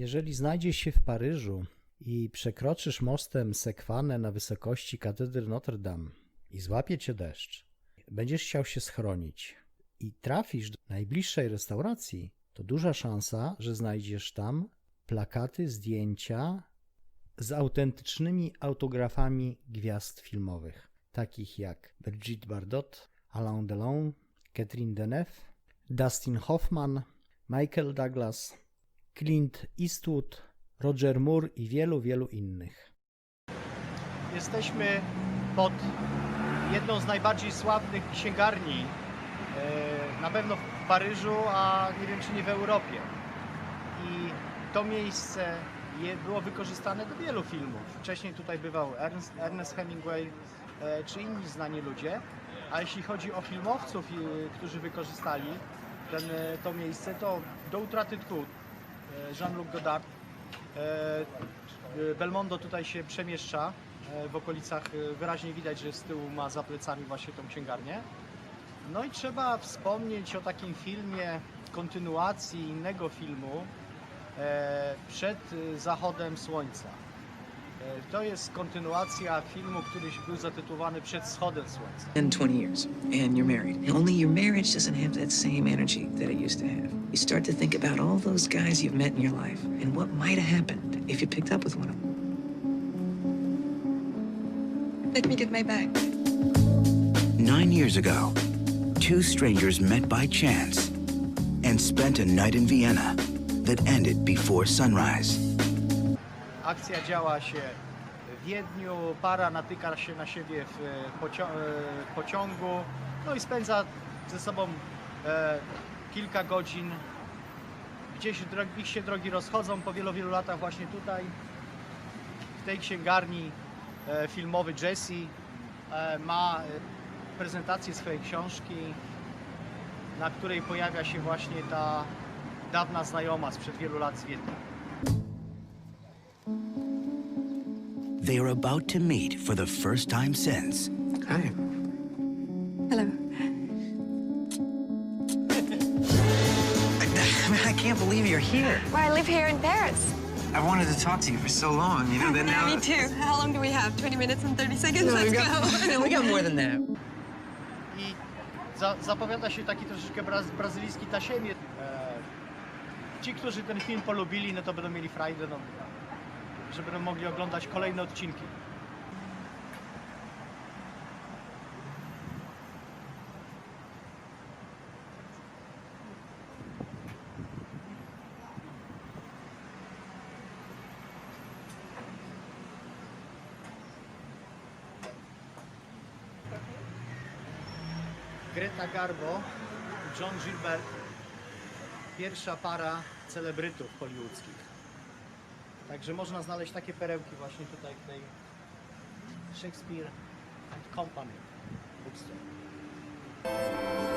Jeżeli znajdziesz się w Paryżu i przekroczysz mostem Sekwanę na wysokości katedry Notre Dame i złapie cię deszcz, będziesz chciał się schronić i trafisz do najbliższej restauracji, to duża szansa, że znajdziesz tam plakaty, zdjęcia z autentycznymi autografami gwiazd filmowych, takich jak Brigitte Bardot, Alain Delon, Catherine Deneuve, Dustin Hoffman, Michael Douglas, Clint Eastwood, Roger Moore i wielu, wielu innych. Jesteśmy pod jedną z najbardziej sławnych księgarni, e, na pewno w Paryżu, a nie wiem czy nie w Europie. I to miejsce było wykorzystane do wielu filmów. Wcześniej tutaj bywał Ernest, Ernest Hemingway e, czy inni znani ludzie. A jeśli chodzi o filmowców, którzy wykorzystali ten, e, to miejsce, to do utraty tchu Jean-Luc Godard E, e, Belmondo tutaj się przemieszcza e, w okolicach. e, Wyraźnie widać, że z tyłu ma za plecami właśnie tą księgarnię. No i trzeba wspomnieć o takim filmie, kontynuacji innego filmu e, przed e, zachodem słońca. To jest kontynuacja filmu, który był zatytułowany Przed wschodem słońca. 10, 20 years, and you're married. Only your marriage doesn't have that same energy that it used to have. You start to think about all those guys you've met in your life and what might have happened if you picked up with one of them. Let me get my bag. Nine years ago, two strangers met by chance and spent a night in Vienna that ended before sunrise. Akcja działa się w Wiedniu, para natyka się na siebie w e, pocio- e, pociągu, no i spędza ze sobą e, kilka godzin. Gdzieś ich się drogi rozchodzą po wielu, wielu latach właśnie tutaj, w tej księgarni e, filmowy Jesse e, ma e, prezentację swojej książki, na której pojawia się właśnie ta dawna znajoma sprzed wielu lat z Wiednia. They are about to meet for the first time since Hi. Hello. I, I can't believe you're here. Well, I live here in Paris. I wanted to talk to you for so long, you know, that now... Me too. How long do we have? 20 minutes and 30 seconds? No, we Let's got, go. no, we got more than that. I za, zapowiada się taki troszeczkę braz, brazylijski tasiemie. E, ci, którzy ten film polubili, no to będą mieli frajdę, no, że będą mogli oglądać kolejne odcinki. Greta Garbo, John Gilbert, pierwsza para celebrytów hollywoodzkich. Także można znaleźć takie perełki właśnie tutaj w tej Shakespeare and Company bookstore.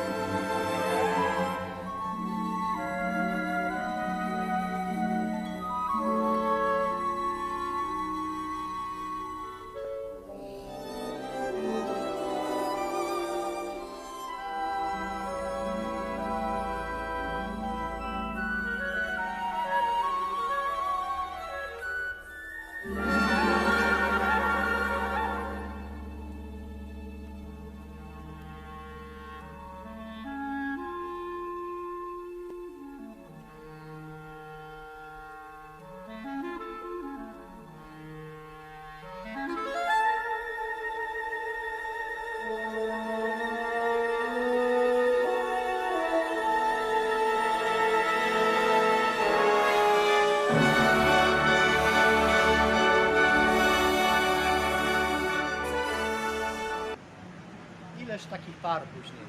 Ileż takich par później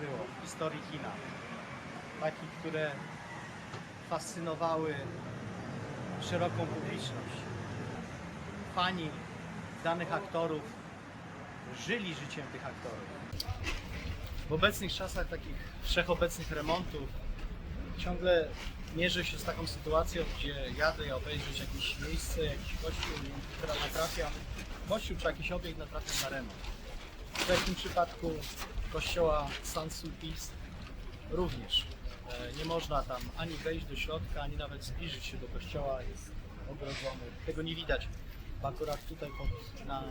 było w historii kina. Takich, które fascynowały szeroką publiczność. Fani danych aktorów żyli życiem tych aktorów. W obecnych czasach takich wszechobecnych remontów ciągle mierzę się z taką sytuacją, gdzie jadę obejrzeć jakieś miejsce, jakiś kościół, która natrafiam, kościół czy jakiś obiekt natrafiam na remont. W takim przypadku kościoła San Sulpice również. E, Nie można tam ani wejść do środka, ani nawet zbliżyć się do kościoła, jest ogrodzony. Tego nie widać. Bo Akurat tutaj pod, na,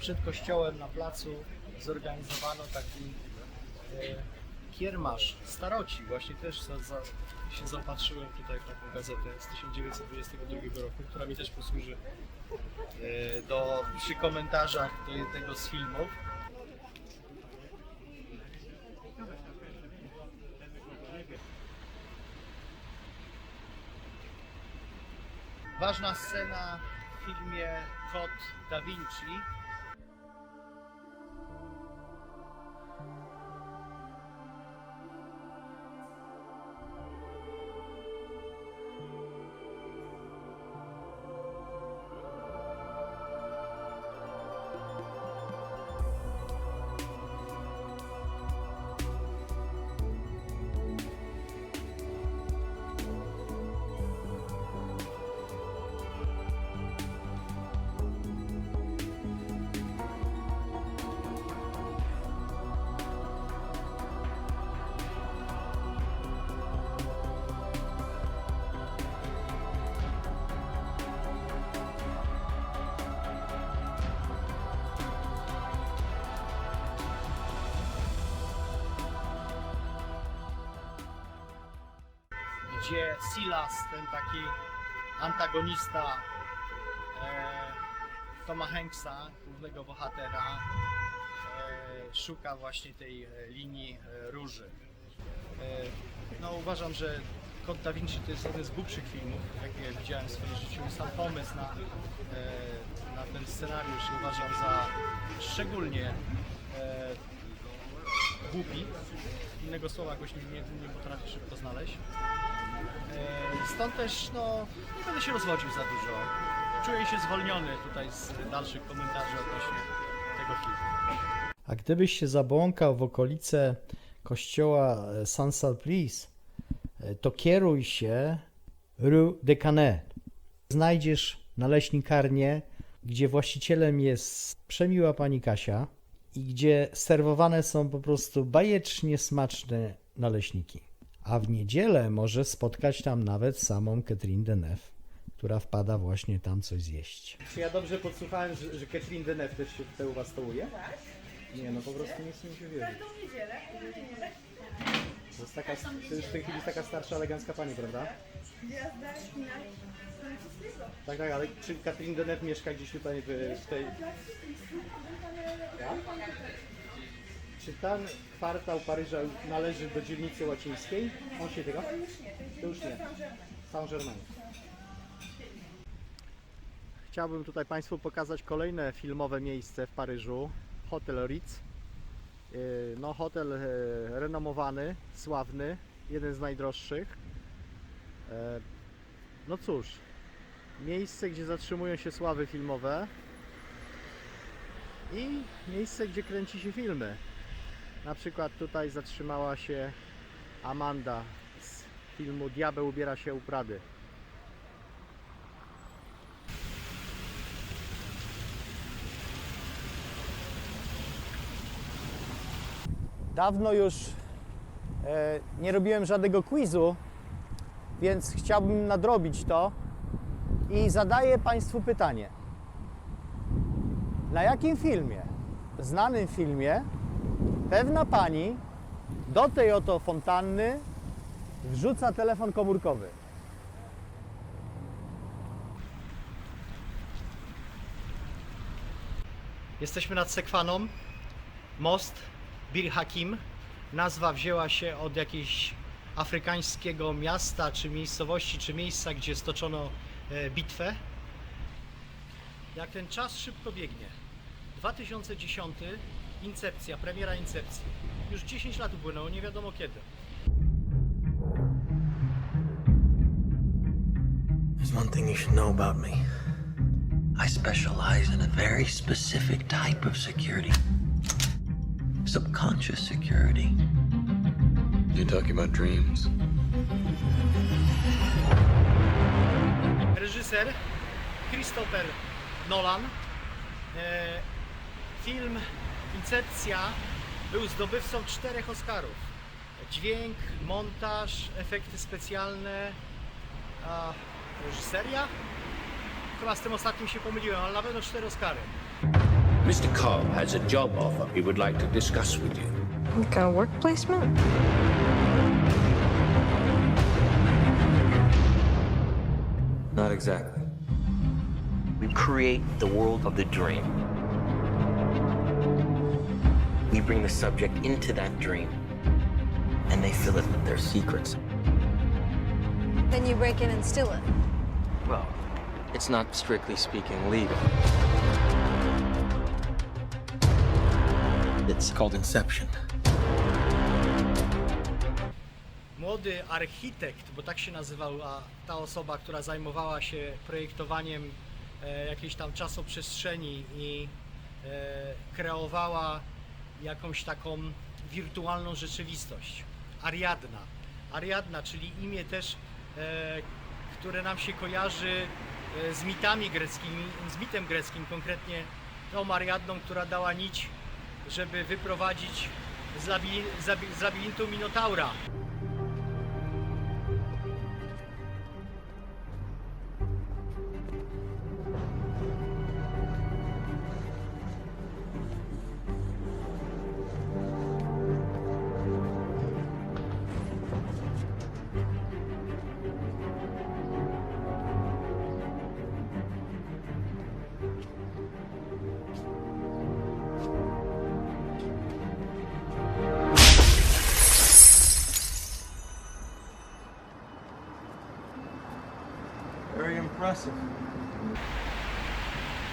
przed kościołem na placu zorganizowano taki e, kiermasz staroci. Właśnie też za, za, się zaopatrzyłem tutaj w taką gazetę z 1922 roku, która mi też posłuży e, do, przy komentarzach do jednego z filmów. Ważna scena w filmie Kod Da Vinci. Gdzie Silas, ten taki antagonista e, Toma Hanksa, głównego bohatera, e, szuka właśnie tej e, linii e, róży. E, no uważam, że Kod Da Vinci to jest jeden z głupszych filmów, jakie widziałem w swoim życiu. Sam pomysł na, e, na ten scenariusz uważam za szczególnie e, głupi. Innego słowa jakoś nie, nie potrafię szybko znaleźć. E, Stąd też no, nie będę się rozwodził za dużo. Czuję się zwolniony tutaj z dalszych komentarzy odnośnie tego filmu. A gdybyś się zabłąkał w okolice kościoła e, Saint-Sulpice, e, to kieruj się Rue de Canet. Znajdziesz naleśnikarnię, gdzie właścicielem jest przemiła pani Kasia i gdzie serwowane są po prostu bajecznie smaczne naleśniki. A w niedzielę może spotkać tam nawet samą Catherine Deneuve, która wpada właśnie tam coś zjeść. Czy ja dobrze podsłuchałem, że, że Catherine Deneuve też się tutaj u Was stołuje? Nie, no po prostu nie chcę mi się wierzyć. To jest taka, to już w tej chwili jest taka starsza, elegancka pani, prawda? Tak, tak, ale czy Catherine Deneuve mieszka gdzieś tutaj w, w tej... Ja? Czy ten kwartał Paryża należy do dzielnicy łacińskiej? On się tego? To już nie. Saint-Germain. Chciałbym tutaj Państwu pokazać kolejne filmowe miejsce w Paryżu. Hotel Ritz. Yy, No, hotel yy, renomowany, sławny, jeden z najdroższych. Yy, No cóż, miejsce, gdzie zatrzymują się sławy filmowe i miejsce, gdzie kręci się filmy. Na przykład tutaj zatrzymała się Amanda z filmu Diabeł ubiera się u Prady. Dawno już e, nie robiłem żadnego quizu, więc chciałbym nadrobić to i zadaję Państwu pytanie. Na jakim filmie, znanym filmie, pewna pani do tej oto fontanny wrzuca telefon komórkowy? Jesteśmy nad Sekwaną. Most Bir Hakim. Nazwa wzięła się od jakiegoś afrykańskiego miasta, czy miejscowości, czy miejsca, gdzie stoczono e, bitwę. Jak ten czas szybko biegnie. 2010, Incepcja, premiera Incepcji. Już 10 lat upłynęło, nie wiadomo kiedy. There's one thing you should know about me. I specialize in a very specific type of security subconscious security. You talking about dreams? Reżyser Christopher Nolan. E, film Incepcja był zdobywcą czterech Oscarów. Dźwięk, montaż, efekty specjalne, a reżyseria? Chyba z tym ostatnim się pomyliłem, ale na pewno cztery Oscary. Mr. Cobb has a job offer he would like to discuss with you. Like a work placement? Not exactly. We create the world of the dream. We bring the subject into that dream, and they fill it with their secrets. Then you break in and steal it. Well, it's not strictly speaking legal. It's called Inception. Młody architekt, bo tak się nazywała ta osoba, która zajmowała się projektowaniem e, jakiejś tam czasoprzestrzeni i e, kreowała jakąś taką wirtualną rzeczywistość. Ariadna. Ariadna, czyli imię też, e, które nam się kojarzy e, z mitami greckimi, z mitem greckim, konkretnie tą Ariadną, która dała nić, żeby wyprowadzić z, labi, z labi- z labiryntu Minotaura.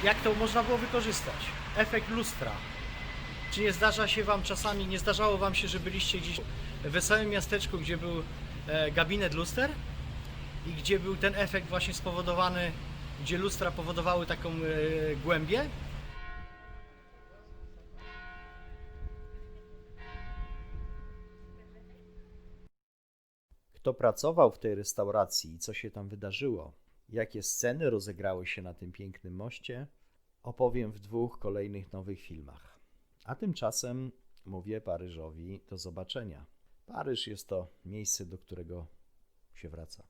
Jak to można było wykorzystać? Efekt lustra. Czy nie zdarza się Wam czasami, nie zdarzało Wam się, że byliście gdzieś w wesołym miasteczku, gdzie był e, gabinet luster i gdzie był ten efekt właśnie spowodowany, gdzie lustra powodowały taką e, głębię? Kto pracował w tej restauracji i co się tam wydarzyło, jakie sceny rozegrały się na tym pięknym moście, opowiem w dwóch kolejnych nowych filmach. A tymczasem mówię Paryżowi do zobaczenia. Paryż jest to miejsce, do którego się wraca.